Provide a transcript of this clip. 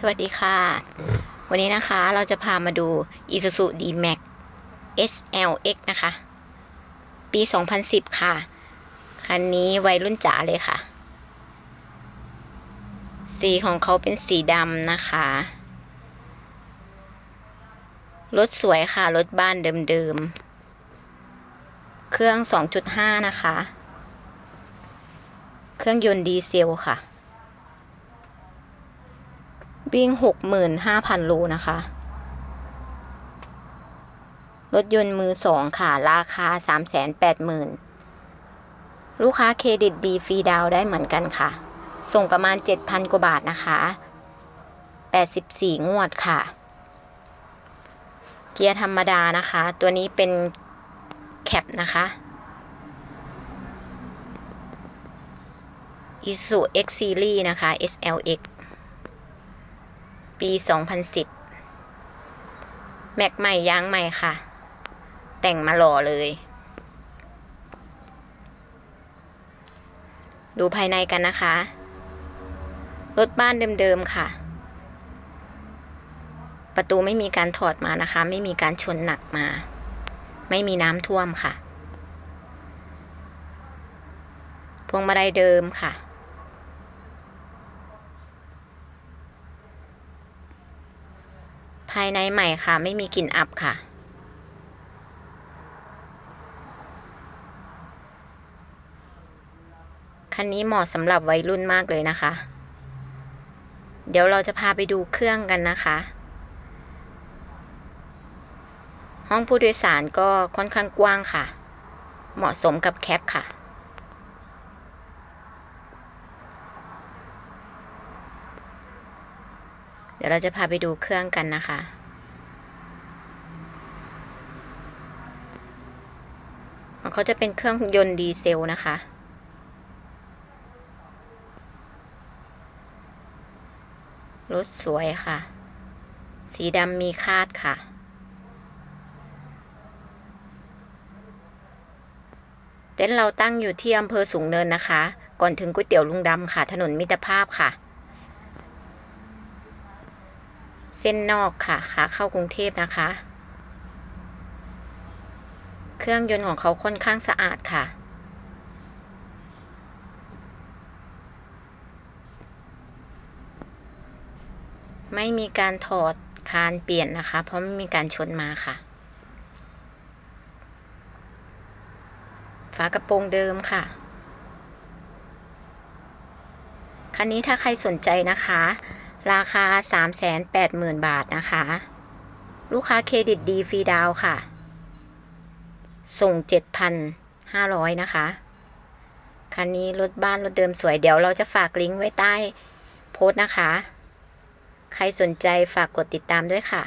สวัสดีค่ะ วันนี้นะคะเราจะพามาดู Isuzu D-Max SLX นะคะ ปี 2010 ค่ะ คันนี้วัยรุ่นจ๋าเลยค่ะ สีของเขาเป็นสีดำนะคะ รถสวยค่ะ รถบ้านเดิมๆ เครื่อง 2.5 นะคะ เครื่องยนต์ดีเซลค่ะ วิ่งหกหมื่นห้าพันโลนะคะ รถยนต์มือสองค่ะ ราคาสามแสนแปดหมื่นลูกค้าเครดิตดีฟรีดาวได้เหมือนกันค่ะ ส่งประมาณเจ็ดพันกว่าบาทนะคะแปดสิบสี่งวดค่ะ เกียร์ธรรมดานะคะ ตัวนี้เป็นแคปนะคะ Isuzu X Series นะคะ SLX ปี 2010 แม็กใหม่ยางใหม่ค่ะ แต่งมาหล่อเลย ดูภายในกันนะคะ รถบ้านเดิมๆค่ะ ประตูไม่มีการถอดมานะคะ ไม่มีการชนหนักมา ไม่มีน้ำท่วมค่ะ พวงมาลัยเดิมค่ะายในใหม่ค่ะ ไม่มีกลิ่นอับค่ะ คันนี้เหมาะสำหรับวัยรุ่นมากเลยนะคะ เดี๋ยวเราจะพาไปดูเครื่องกันนะคะ ห้องผู้โดยสารก็ค่อนข้างกว้างค่ะ เหมาะสมกับแคปค่ะ เดี๋ยวเราจะพาไปดูเครื่องกันนะคะเขาจะเป็นเครื่องยนต์ดีเซลนะคะ รถสวยค่ะ สีดำมีคาดค่ะ เต็นท์เราตั้งอยู่ที่อำเภอสูงเนินนะคะ ก่อนถึงก๋วยเตี๋ยวลุงดำค่ะ ถนนมิตรภาพค่ะ เส้นนอกค่ะขาเข้ากรุงเทพนะคะ เครื่องยนต์ของเขาค่อนข้างสะอาดค่ะ ไม่มีการถอดคานเปลี่ยนนะคะ เพราะไม่มีการชนมาค่ะ ฝากระโปรงเดิมค่ะคันนี้ถ้าใครสนใจนะคะ ราคา 380,000 บาทนะคะ ลูกค้าเครดิตดีฟรีดาวค่ะ ส่ง 7,500 นะคะ คันนี้รถบ้านรถเดิมสวยเดี๋ยวเราจะฝากลิงก์ไว้ใต้โพสต์นะคะ ใครสนใจฝากกดติดตามด้วยค่ะ